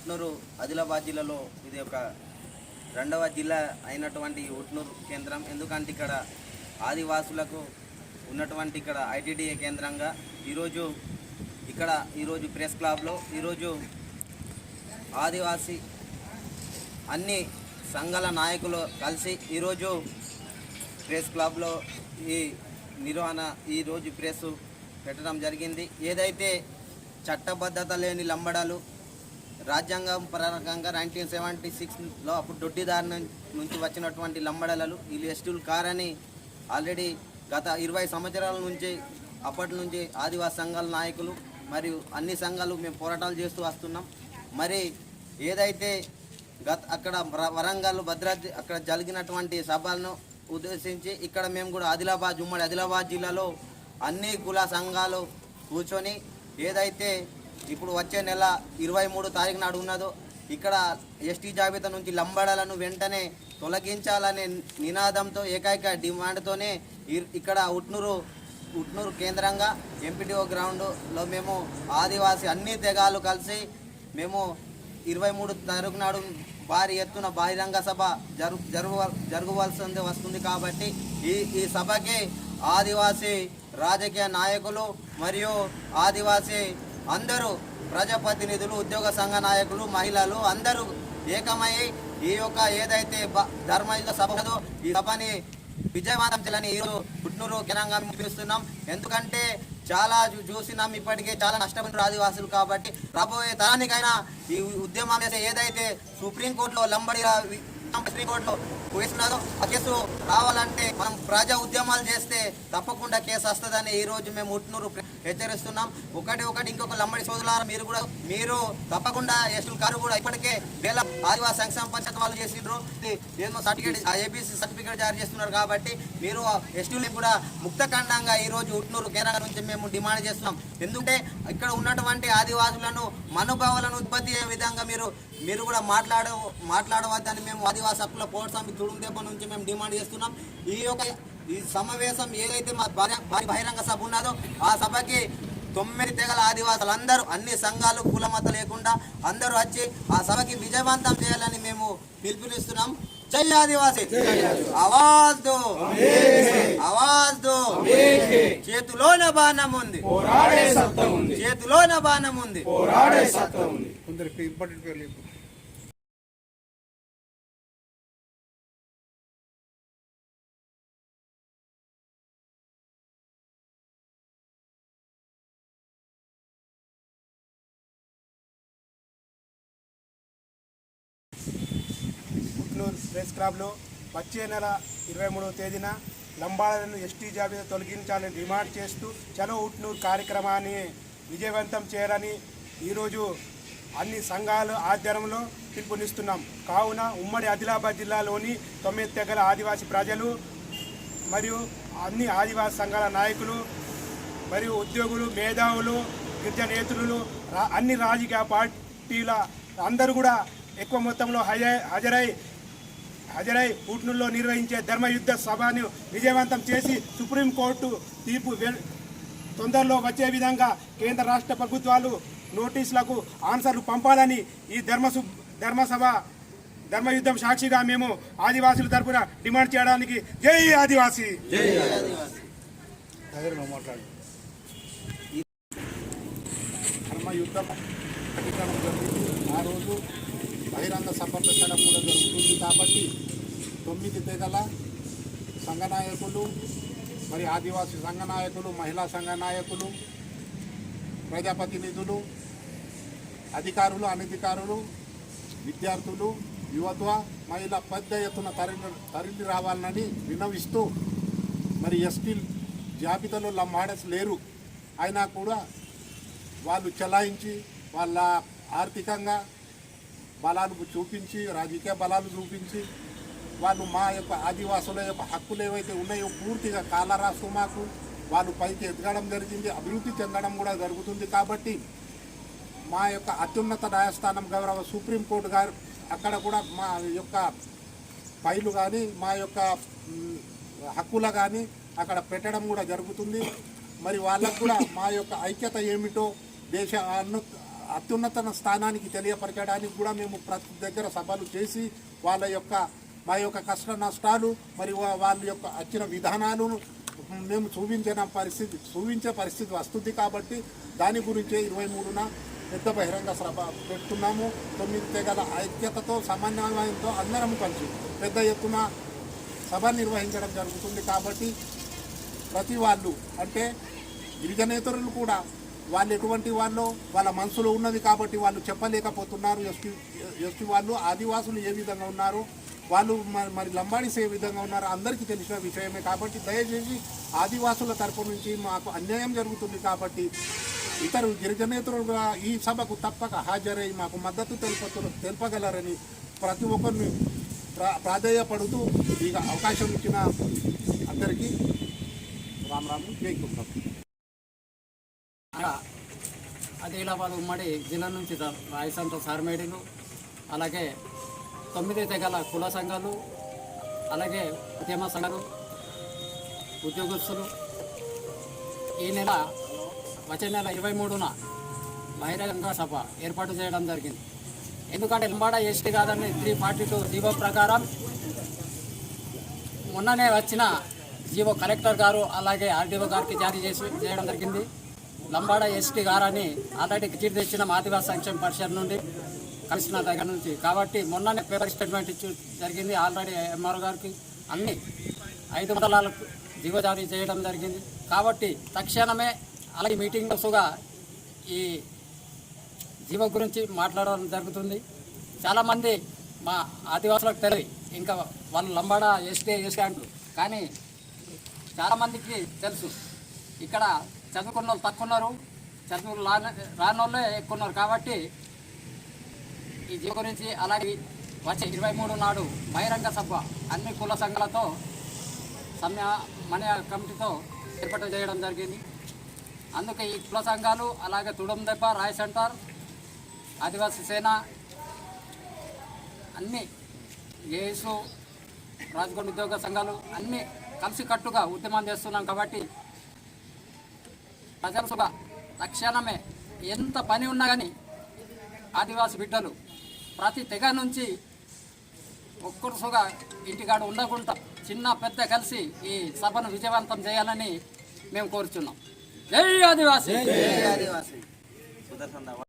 ఉట్నూరు ఆదిలాబాద్ జిల్లాలో ఇది ఒక రెండవ జిల్లా అయినటువంటి ఉట్నూరు కేంద్రం. ఎందుకంటే ఇక్కడ ఆదివాసులకు ఉన్నటువంటి ఇక్కడ ఐటీడీఏ కేంద్రంగా ఈరోజు ఇక్కడ ఈరోజు ప్రెస్ క్లబ్లో ఈరోజు ఆదివాసీ అన్ని సంఘాల నాయకులు కలిసి ఈరోజు ప్రెస్ క్లబ్లో ఈ నిర్వహణ ఈరోజు ప్రెస్ పెట్టడం జరిగింది. ఏదైతే చట్టబద్ధత లేని లంబడాలు రాజ్యాంగం పరంగా నైన్టీన్ సెవెంటీ సిక్స్లో అప్పుడు దొడ్డిదారి నుంచి వచ్చినటువంటి లంబడలలు వీళ్ళు ఎస్టీలు కారని ఆల్రెడీ గత ఇరవై సంవత్సరాల నుంచి అప్పటి నుంచి ఆదివాసీ సంఘాల నాయకులు మరియు అన్ని సంఘాలు మేము పోరాటాలు చేస్తూ వస్తున్నాం. మరి ఏదైతే గత అక్కడ వరంగల్ భద్రాద్రి అక్కడ జరిగినటువంటి సభలను ఉద్దేశించి ఇక్కడ మేము కూడా ఆదిలాబాద్ ఉమ్మడి ఆదిలాబాద్ జిల్లాలో అన్ని కుల సంఘాలు కూర్చొని ఏదైతే ఇప్పుడు వచ్చే నెల ఇరవై మూడు తారీఖు నాడు ఉన్నదో ఇక్కడ ఎస్టీ జాబితా నుంచి లంబడాలను వెంటనే తొలగించాలనే నినాదంతో ఏకైక డిమాండ్తోనే ఇక్కడ ఉట్నూరు ఉట్నూరు కేంద్రంగా ఎంపీటీఓ గ్రౌండ్లో మేము ఆదివాసీ అన్ని తెగాలు కలిసి మేము ఇరవై మూడు తారీఖు నాడు భారీ ఎత్తున బహిరంగ సభ జరు జరుగు జరగవలసింది వస్తుంది కాబట్టి ఈ ఈ సభకి ఆదివాసీ రాజకీయ నాయకులు మరియు ఆదివాసీ అందరూ ప్రజాప్రతినిధులు ఉద్యోగ సంఘ నాయకులు మహిళలు అందరూ ఏకమై ఈ యొక్క ఏదైతే బ- సభదో ఈ సభని విజయవంతం చేయాలని ఈరోజు పుట్నూరు ఘనంగా పిలుస్తున్నాం ఎందుకంటే చాలా చూసినాం ఇప్పటికే చాలా నష్టపోయిన ఆదివాసులు కాబట్టి రాబోయే తరానికైనా ఈ ఉద్యమం చేసే ఏదైతే సుప్రీంకోర్టులో లంబడి సుప్రీంకోర్టులో వేసినదో ఆ కేసు రావాలంటే మనం ప్రజా ఉద్యమాలు చేస్తే తప్పకుండా కేసు వస్తుందని ఈ రోజు మేము ఉట్నూరు హెచ్చరిస్తున్నాం. ఒకటి ఒకటి ఇంకొక లంబడి సోదరులారా మీరు కూడా మీరు తప్పకుండా ఎస్టుల కారు కూడా ఇప్పటికే వేల ఆదివాసీ సంక్షేమ పంచాయత్ వాళ్ళు చేసిండ్రు. ఏదో ఏమో సర్టిఫికేట్ ఏబీసీ సర్టిఫికేట్ జారీ చేస్తున్నారు కాబట్టి మీరు ఎస్టీలు కూడా ముక్తఖండంగా ఈ రోజు ఉట్నూరు కేరళ నుంచి మేము డిమాండ్ చేస్తున్నాం. ఎందుకంటే ఇక్కడ ఉన్నటువంటి ఆదివాసులను మనోభావాలను ఉత్పత్తి అయ్యే విధంగా మీరు మీరు కూడా మాట్లాడ మాట్లాడవద్దని మేము ఆదివాసీ హక్కుల పోరాట తుడుం దెబ్బ నుంచి మేము డిమాండ్ చేస్తున్నాం. ఈ యొక్క ఈ సమావేశం ఏదైతే మా భారీ భారీ బహిరంగ సభ ఉన్నదో ఆ సభకి తొమ్మిది తెగల ఆదివాసులు అందరూ అన్ని సంఘాలు కులమత లేకుండా అందరూ వచ్చి ఆ సభకి విజయవంతం చేయాలని మేము పిలుపునిస్తున్నాం. జై ఆదివాసి. ఆవాజ్ దో ఆవాజ్ దో చేతిలోన బాణం ఉంది. పోరాడే సత్తం ఉంది. చేతిలోన బాణం ఉంది. ప్రెస్ క్లబ్లో వచ్చే నెల ఇరవై మూడవ తేదీన లంబాడలను ఎస్టీ జాబితా తొలగించాలని డిమాండ్ చేస్తూ చలో ఉట్నూరు కార్యక్రమాన్ని విజయవంతం చేయాలని ఈరోజు అన్ని సంఘాల ఆధ్వర్యంలో పిలుపునిస్తున్నాం. కావున ఉమ్మడి ఆదిలాబాద్ జిల్లాలోని తొమ్మిది తెగల ఆదివాసీ ప్రజలు మరియు అన్ని ఆదివాసీ సంఘాల నాయకులు మరియు ఉద్యోగులు మేధావులు గిరిజనేతరులు అన్ని రాజకీయ పార్టీల అందరూ కూడా ఎక్కువ మొత్తంలో హాజరై హాజరై పుట్నూరులో నిర్వహించే ధర్మయుద్ధ సభను విజయవంతం చేసి సుప్రీంకోర్టు తీర్పు తొందరలో వచ్చే విధంగా కేంద్ర రాష్ట్ర ప్రభుత్వాలు నోటీసులకు ఆన్సర్లు పంపాలని ఈ ధర్మ సు- ధర్మసభ ధర్మయుద్ధం సాక్షిగా మేము ఆదివాసుల తరపున డిమాండ్ చేయడానికి జై ఆదివాసీ! ధర్మయుద్ధం ఆ రోజు బహిరంగ సభ పెట్టడం కూడా జరుగుతుంది. కాబట్టి తొమ్మిది తెగల సంఘ నాయకులు మరి ఆదివాసీ సంఘ నాయకులు మహిళా సంఘ నాయకులు ప్రజాప్రతినిధులు అధికారులు అనధికారులు విద్యార్థులు యువత మహిళ పెద్ద ఎత్తున తరలి తరలి రావాలని వినవిస్తూ మరి ఎస్టీ జాబితాలో లంబాడస్ లేరు. అయినా కూడా వాళ్ళు చెలాయించి వాళ్ళ ఆర్థికంగా బలాలు చూపించి రాజకీయ బలాలు చూపించి వాళ్ళు మా యొక్క ఆదివాసుల యొక్క హక్కులు ఏవైతే ఉన్నాయో పూర్తిగా కాలరాస్తూ మాకు వాళ్ళు పైకి ఎదగడం జరిగింది అభివృద్ధి చెందడం కూడా జరుగుతుంది కాబట్టి మా యొక్క అత్యున్నత న్యాయస్థానం గౌరవ సుప్రీంకోర్టు గారు అక్కడ కూడా మా యొక్క ఫైలు కానీ మా యొక్క హక్కుల కానీ అక్కడ పెట్టడం కూడా జరుగుతుంది. మరి వాళ్ళకు కూడా మా యొక్క ఐక్యత ఏమిటో దేశ అను అత్యున్నత స్థానానికి తెలియపరచడానికి కూడా మేము ప్రతి దగ్గర సభలు చేసి వాళ్ళ యొక్క మా యొక్క కష్ట నష్టాలు మరి వాళ్ళ యొక్క వచ్చిన విధానాలను మేము చూపించిన పరిస్థితి చూపించే పరిస్థితి వస్తుంది కాబట్టి దాని గురించే ఇరవై మూడున పెద్ద బహిరంగ సభ పెడుతున్నాము తొమ్మిది తెగల ఐక్యతతో సమన్వయంతో అందరం కలిసి పెద్ద ఎత్తున సభ నిర్వహించడం జరుగుతుంది కాబట్టి ప్రతి వాళ్ళు అంటే గిరిజనేతరులు కూడా వాళ్ళు ఎటువంటి వాళ్ళు వాళ్ళ మనసులో ఉన్నది కాబట్టి వాళ్ళు చెప్పలేకపోతున్నారు. ఎస్టీ ఎస్టీ వాళ్ళు ఆదివాసులు ఏ విధంగా ఉన్నారు వాళ్ళు మరి మరి లంబాడీస్ ఏ విధంగా ఉన్నారు అందరికీ తెలిసిన విషయమే కాబట్టి దయచేసి ఆదివాసుల తరపు నుంచి మాకు అన్యాయం జరుగుతుంది కాబట్టి ఇతరు గిరిజనేతరులుగా ఈ సభకు తప్పక హాజరై మాకు మద్దతు తెలుప తెలుపగలరని ప్రతి ఒక్కరిని ప్రా ప్రాధేయపడుతూ ఈ అవకాశం ఇచ్చిన అందరికీ రామ్ రామ్ జై కుటుంబం ఆదిలాబాద్ ఉమ్మడి జిల్లా నుంచి రాయసంత సార్మేడీలు అలాగే తొమ్మిది తెగల కుల సంఘాలు అలాగే ఉద్యమ సంఘాలు ఉద్యోగస్తులు. ఈ నెల వచ్చే నెల ఇరవై మూడున బహిరంగ సభ ఏర్పాటు చేయడం జరిగింది. ఎందుకంటే లంబాడ ఎస్టీ కాదని త్రీ ఫార్టీ టూ జీవో ప్రకారం మొన్ననే వచ్చిన జీవో కలెక్టర్ గారు అలాగే ఆర్డీఓ గారికి జారీ చేసి చేయడం జరిగింది. లంబాడ ఎస్టీ గారని ఆల్రెడీ గిజిట్ తెచ్చిన ఆదివాసీ సంక్షేమ పరిషత్ నుండి కమిషనర్ దగ్గర నుంచి. కాబట్టి మొన్ననే పేపర్ స్టేట్మెంట్ ఇచ్చి జరిగింది. ఆల్రెడీ ఎంఆర్ గారికి అన్ని ఐదు మండలాలకు జీవో జారీ చేయడం జరిగింది. కాబట్టి తక్షణమే అలాగే మీటింగ్ వస్తుగా ఈ జీవ గురించి మాట్లాడడం జరుగుతుంది. చాలామంది మా ఆదివాసులకు తెలియదు ఇంకా వాళ్ళు లంబాడ ఎస్టీ ఎస్టీ అంటారు కానీ చాలామందికి తెలుసు. ఇక్కడ చదువుకున్న వాళ్ళు తక్కువ ఉన్నారు చదువు రాని వాళ్ళే ఎక్కువ ఉన్నారు కాబట్టి ఈ జీవ గురించి అలాగే వచ్చే ఇరవై మూడు నాడు బహిరంగ సభ అన్ని కుల సంఘాలతో సమ్య మన కమిటీతో ఏర్పాటు చేయడం జరిగింది. అందుకే ఈ కుల సంఘాలు అలాగే తుడం దెబ్బ రాయ్ సెంటర్ ఆదివాసీ సేన అన్ని ఏసు రాజగొండ ఉద్యోగ సంఘాలు అన్నీ కలిసికట్టుగా ఉద్యమం చేస్తున్నాం కాబట్టి ప్రజల సుగా తక్షణమే ఎంత పని ఉన్నా కానీ ఆదివాసి బిడ్డలు ప్రతి తెగ నుంచి ఒక్కరు సుగా ఇంటికాడ ఉండకుండా చిన్న పెద్ద కలిసి ఈ సభను విజయవంతం చేయాలని మేము కోరుచున్నాం. జై ఆదివాసి! ఆదివాసి! సుదర్శన్ రావు